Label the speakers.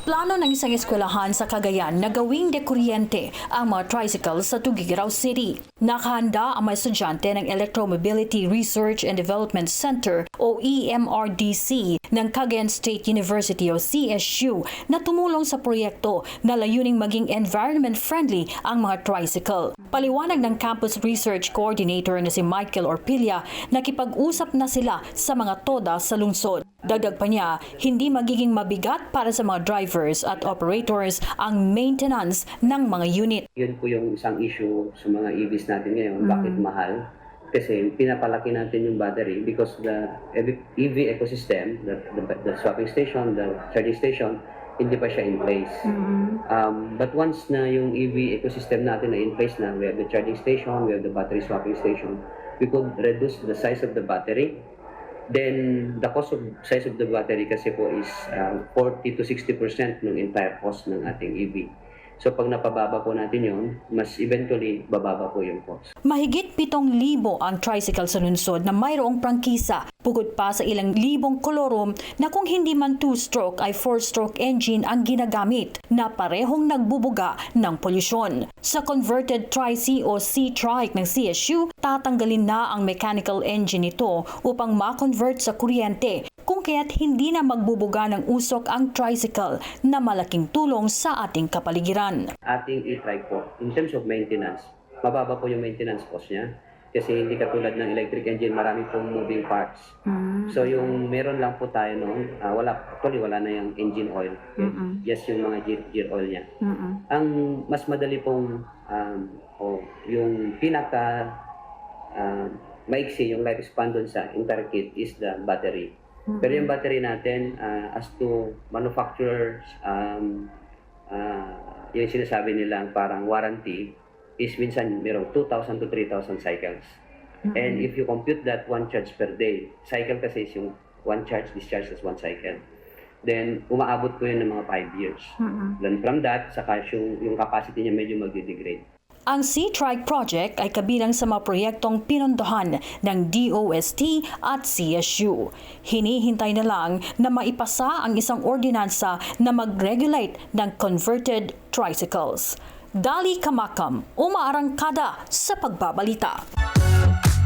Speaker 1: Plano ng isang eskwelahan sa Cagayan na gawing dekuryente ang mga tricycle sa Tugigaraw City. Nakahanda ang mga estudyante ng Electromobility Research and Development Center o EMRDC ng Cagayan State University o CSU na tumulong sa proyekto na layuning maging environment-friendly ang mga tricycle. Paliwanag ng Campus Research Coordinator na si Michael Orpilla, nakipag-usap na sila sa mga toda sa lungsod. Dagdag pa niya, hindi magiging mabigat para sa mga drivers at operators ang maintenance ng mga unit.
Speaker 2: Yun po yung isang issue sa mga EVs natin ngayon. Bakit mahal? Kasi pinapalaki natin yung battery because the EV ecosystem, the, the, the swapping station, the charging station, hindi pa siya in place. Um, but once na yung EV ecosystem natin na in place na, we have the charging station, we have the battery swapping station, we could reduce the size of the battery. Then, the cost of size of the battery kasi po is uh, 40 to 60% ng entire cost ng ating EV. So, pag napababa po natin yun, mas eventually, bababa po yung cost.
Speaker 1: Mahigit 7,000 ang tricycle sa lungsod na mayroong prangkisa, pugod pa sa ilang libong kolorom na kung hindi man two-stroke ay four-stroke engine ang ginagamit na parehong nagbubuga ng polusyon. Sa converted Tri-C o C-Trike ng CSU, tatanggalin na ang mechanical engine nito upang ma-convert sa kuryente kung kaya't hindi na magbubuga ng usok ang tricycle na malaking tulong sa ating kapaligiran.
Speaker 2: Ating e-trike po, in terms of maintenance, mababa po yung maintenance cost niya. Kasi hindi katulad ng electric engine, marami pong moving parts. So yung meron lang po tayo noon, ah, wala, actually wala na yung engine oil. Just yung mga gear, gear oil niya. Ang mas madali pong, um, o yung pinaka um, maiksi, yung lifespan dun sa entire kit is the battery. Pero yung battery natin, ah, as to manufacturers, um, ah, yung sinasabi nilang parang warranty, is minsan merong 2,000 to 3,000 cycles. And if you compute that one charge per day, cycle kasi is yung one charge, discharge as one cycle. Then, umaabot po yun ng mga 5 years. Then from that, saka yung, yung capacity niya medyo magde-degrade.
Speaker 1: Ang C-Trike project ay kabilang sa mga proyektong pinondohan ng DOST at CSU. Hinihintay na lang na maipasa ang isang ordinansa na mag-regulate ng converted tricycles. Dali Kamakam, umaarangkada sa pagbabalita.